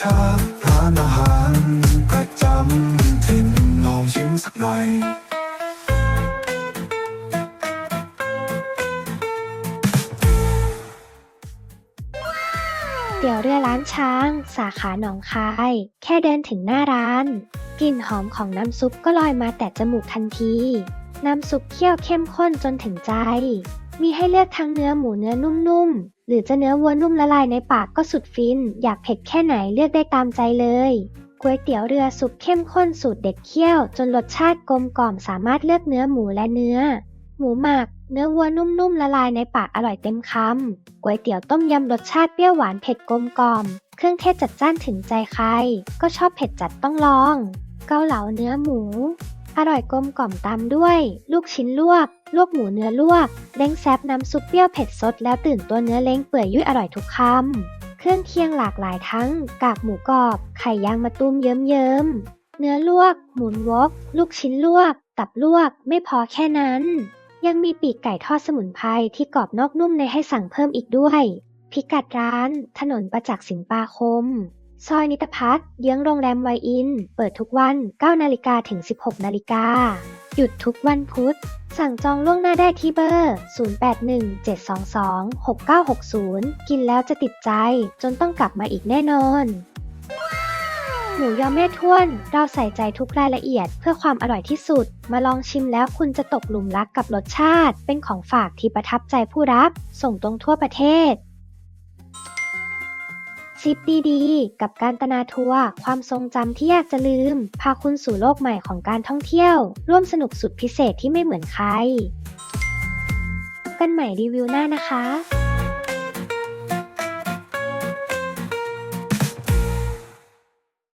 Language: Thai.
ชาร้านอาหารประจำถิ่นลองชิมสักหน่อยเตี๋ยวเรือร้านช้าง สาขาหนองคาย แค่เดินถึงหน้าร้าน กลิ่นหอมของน้ำซุปก็ลอยมาแต่จมูกทันที น้ำซุปเคี่ยวเข้มข้นจนถึงใจ มีให้เลือกทั้งเนื้อหมูเนื้อนุ่มๆ หรือจะเนื้อวัวนุ่มละลายในปากก็สุดฟิน อยากเผ็ดแค่ไหนเลือกได้ตามใจเลยก๋วยเตี๋ยวเรือซุปเข้มข้นสูตรเด็ดเคี่ยว จนรสชาติกลมกล่อมสามารถเลือกเนื้อหมูและเนื้อ หมูหมัก เนื้อวัวนุ่มๆละลายในปากอร่อยเต็มคำก๋วยเตี๋ยวต้มยำรสชาติเปรี้ยวหวานเผ็ดกลมกล่อม เครื่องเทศจัดจ้านถึงใจใคร ก็ชอบเผ็ดจัดต้องลอง เกาเหลาเนื้อหมู อร่อยกลมกล่อมตามด้วย ลูกชิ้นลวก ลวกหมูเนื้อลวก เล้งแซบน้ำซุปเปรี้ยวเผ็ดสดแล้วตื่นตัวเนื้อเล้งเปื่อยยุ่ยอร่อยทุกคำ เครื่องเคียงหลากหลายทั้ง กากหมูกรอบ ไข่ย่างมะตูมเยิ้มๆ เนื้อลวก หมุนวอกลูกชิ้นลวก ตับลวก ไม่พอแค่นั้น ยังมีปีกไก่ทอดสมุนไพรที่กรอบนอกนุ่มในให้สั่งเพิ่มอีกด้วย พิกัดร้าน ถนนประจักษ์สินปาคม ซอยนิตพัฒน์เยื้องโรงแรมไวอิน เปิดทุกวัน 9 นาฬิกาถึง 16 นาฬิกา หยุดทุกวันพุธ สั่งจองล่วงหน้าได้ที่เบอร์ 0817226960 กินแล้วจะติดใจ จนต้องกลับมาอีกแน่นอน หมูยอแม่ท้วน เราใส่ใจทุกรายละเอียดเพื่อความอร่อยที่สุด มาลองชิมแล้วคุณจะตกหลุมรักกับรสชาติ เป็นของฝากที่ประทับใจผู้รับ ส่งตรงทั่วประเทศ ซิปดีๆ กับการตนาทัวร์ความทรงจำที่อยากจะลืม พาคุณสู่โลกใหม่ของการท่องเที่ยว ร่วมสนุกสุดพิเศษที่ไม่เหมือนใคร กันใหม่รีวิวหน้านะคะ